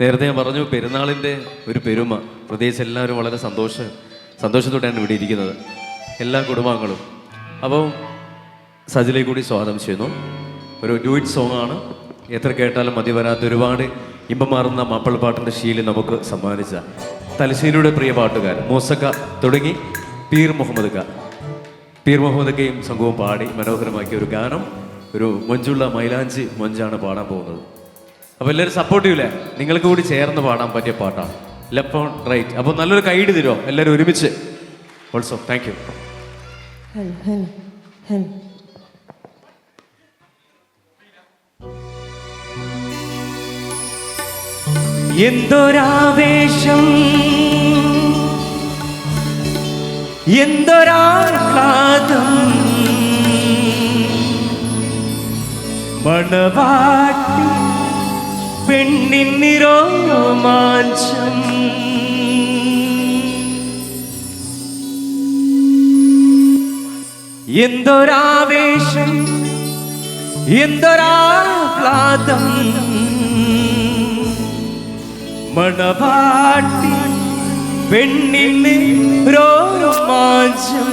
നേരത്തെ ഞാൻ പറഞ്ഞു പെരുന്നാളിന്റെ ഒരു പെരുമ. പ്രത്യേകിച്ച് എല്ലാവരും വളരെ സന്തോഷ സന്തോഷത്തോടെയാണ് ഇവിടെ ഇരിക്കുന്നത്. എല്ലാ കുടുംബാംഗങ്ങളും. അപ്പോൾ സജിലെ കൂടി സ്വാഗതം ചെയ്യുന്നു. ഒരു ഡ്യൂറ്റ് സോങ് ആണ്. എത്ര കേട്ടാലും മതി വരാത്ത ഒരുപാട് ഇമ്പമാറുന്ന മാപ്പിളപ്പാട്ടിന്റെ ശീലം നമുക്ക് സമ്മാനിച്ച. തലശ്ശേരിയുടെ പ്രിയ പാട്ടുകാർ മൂസക്ക തുടങ്ങി പീർ മുഹമ്മദ് ഖ പീർ മുഹമ്മദ് കയും സംഘവും പാടി മനോഹരമാക്കിയ ഒരു ഗാനം. ഒരു മൊഞ്ചുള്ള മൈലാഞ്ചി മൊഞ്ചാണ് പാടാൻ പോകുന്നത്. അപ്പോൾ എല്ലാവരും സപ്പോർട്ട് ചെയ്യൂലേ? നിങ്ങൾക്ക് കൂടി ചേർന്ന് പാടാൻ പറ്റിയ പാട്ടാണ്. ലെഫ്റ്റ് ഓൺ റൈറ്റ് അപ്പോൾ നല്ലൊരു കൈഡ് തരുമോ എല്ലാവരും ഒരുമിച്ച്. ഓൾസോ താങ്ക് യു എന്തൊരാവേശം? എന്തൊരാഹ്ലാദം മണവാട്ടി പെണ്ണിന്നിരോമാഞ്ചം എന്തൊരാവേശം എന്തൊരാഹ്ലാദം. മണവാട്ടി പെണ്ണിന് രോമാഞ്ചം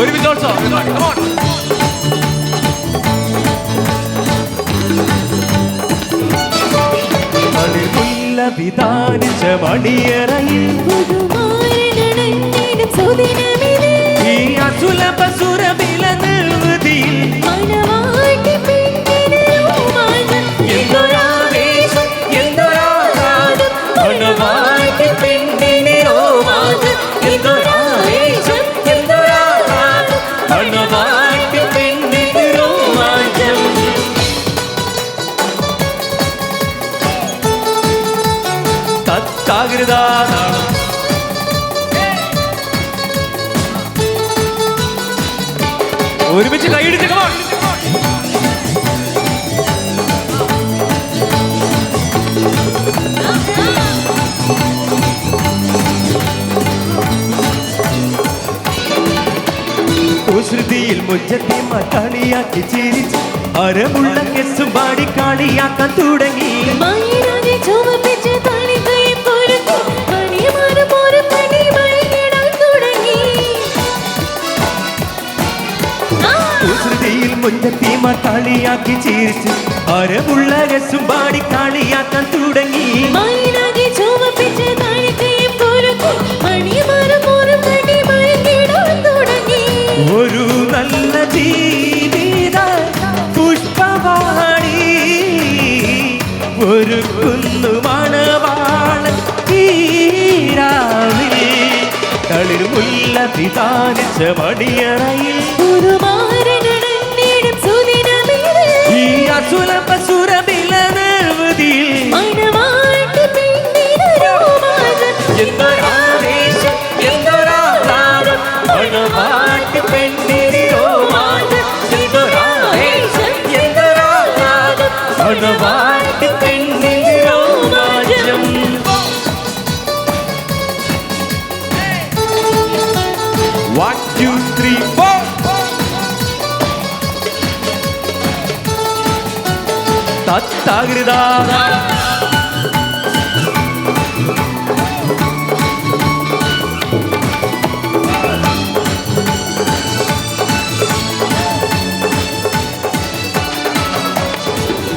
ഒരുമിച്ച് ഓൾസോ മണിമുല്ല വിധാനിച്ച സുദിനമിത്. ഈ അസുലഭ സുരബില ഒരുമിച്ച് കൈയിടിച്ച് on. കുസൃതിയിൽ മുറ്റത്തെ കളിയാക്കി ചിരിച്ച് അരമുള്ള കെസ്സും പാടി കാളിയാക്കാൻ തുടങ്ങി കുസൃതിയിൽ മുറ്റത്തെ കളിയാക്കി ചിരിച്ച്. അരമുള്ള കെസും പാടി കളിയാക്കാൻ തുടങ്ങി. ഒരു ഒരു നല്ല ജീവിത പുഷ്പവാണി. ഒരു കുന്നു മണവാളൻ തീരാവിൽ തളിർ മുല്ല പിതാനിച്ച മടിയറയിൽ പുതുമാരനണഞ്ഞിടും ഈ അസുലഭ സുരബില നിർവൃതിയിൽ മണവാട്ടി പെണ്ണിന് തത്താകൃതാ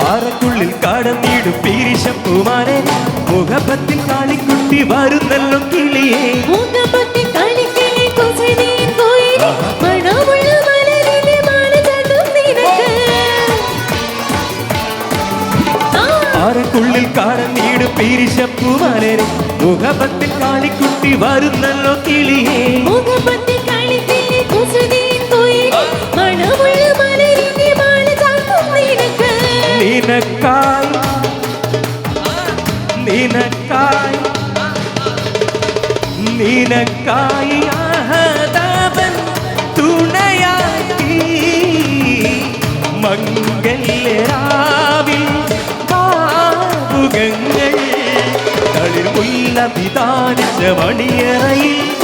ആരക്കുള്ളിൽ കടന്നിടും പീരിശം കുമാരൻ മുഖപത്തിൽ കാളിക്കുട്ടി വരുന്നല്ലോ കിളിയേ. കടന്നിടും പീരിശം കുമാരൻ മുഖപത്തിൽ കാളിക്കുട്ടി വരുന്നല്ലോ കിളിയേ കളിക്കിളി കോയിലേ, മണമുള്ള മാല നിനക്ക്. നിനക്കായി നിനക്കായി നിനക്കായി മണിയറയിൽ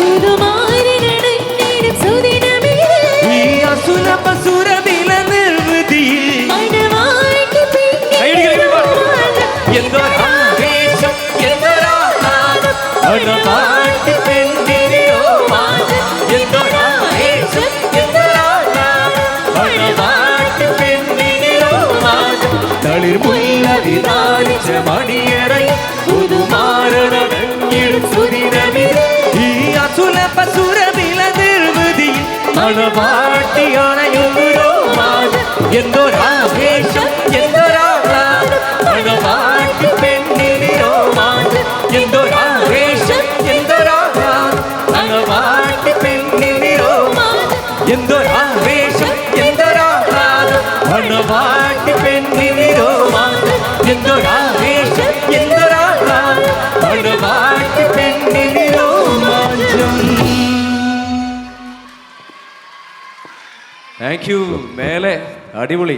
നിർവൃതിയിൽ മണവാട്ടിയണയുന്നോ മാനം എന്തൊരാവേശം എന്തൊരാഹ്ലാദം മണവാട്ടി പെണ്ണിനെയോ മാനം എന്തൊരാവേശം എന്തൊരാഹ്ലാദം മണവാട്ടി പെണ്ണിനെയോ മാനം എന്തൊരാവേശം എന്തൊരാഹ്ലാദം മണവാട്ടി പെണ്ണിനെയോ മാനം താങ്ക് യു മേലെ അടിപൊളി.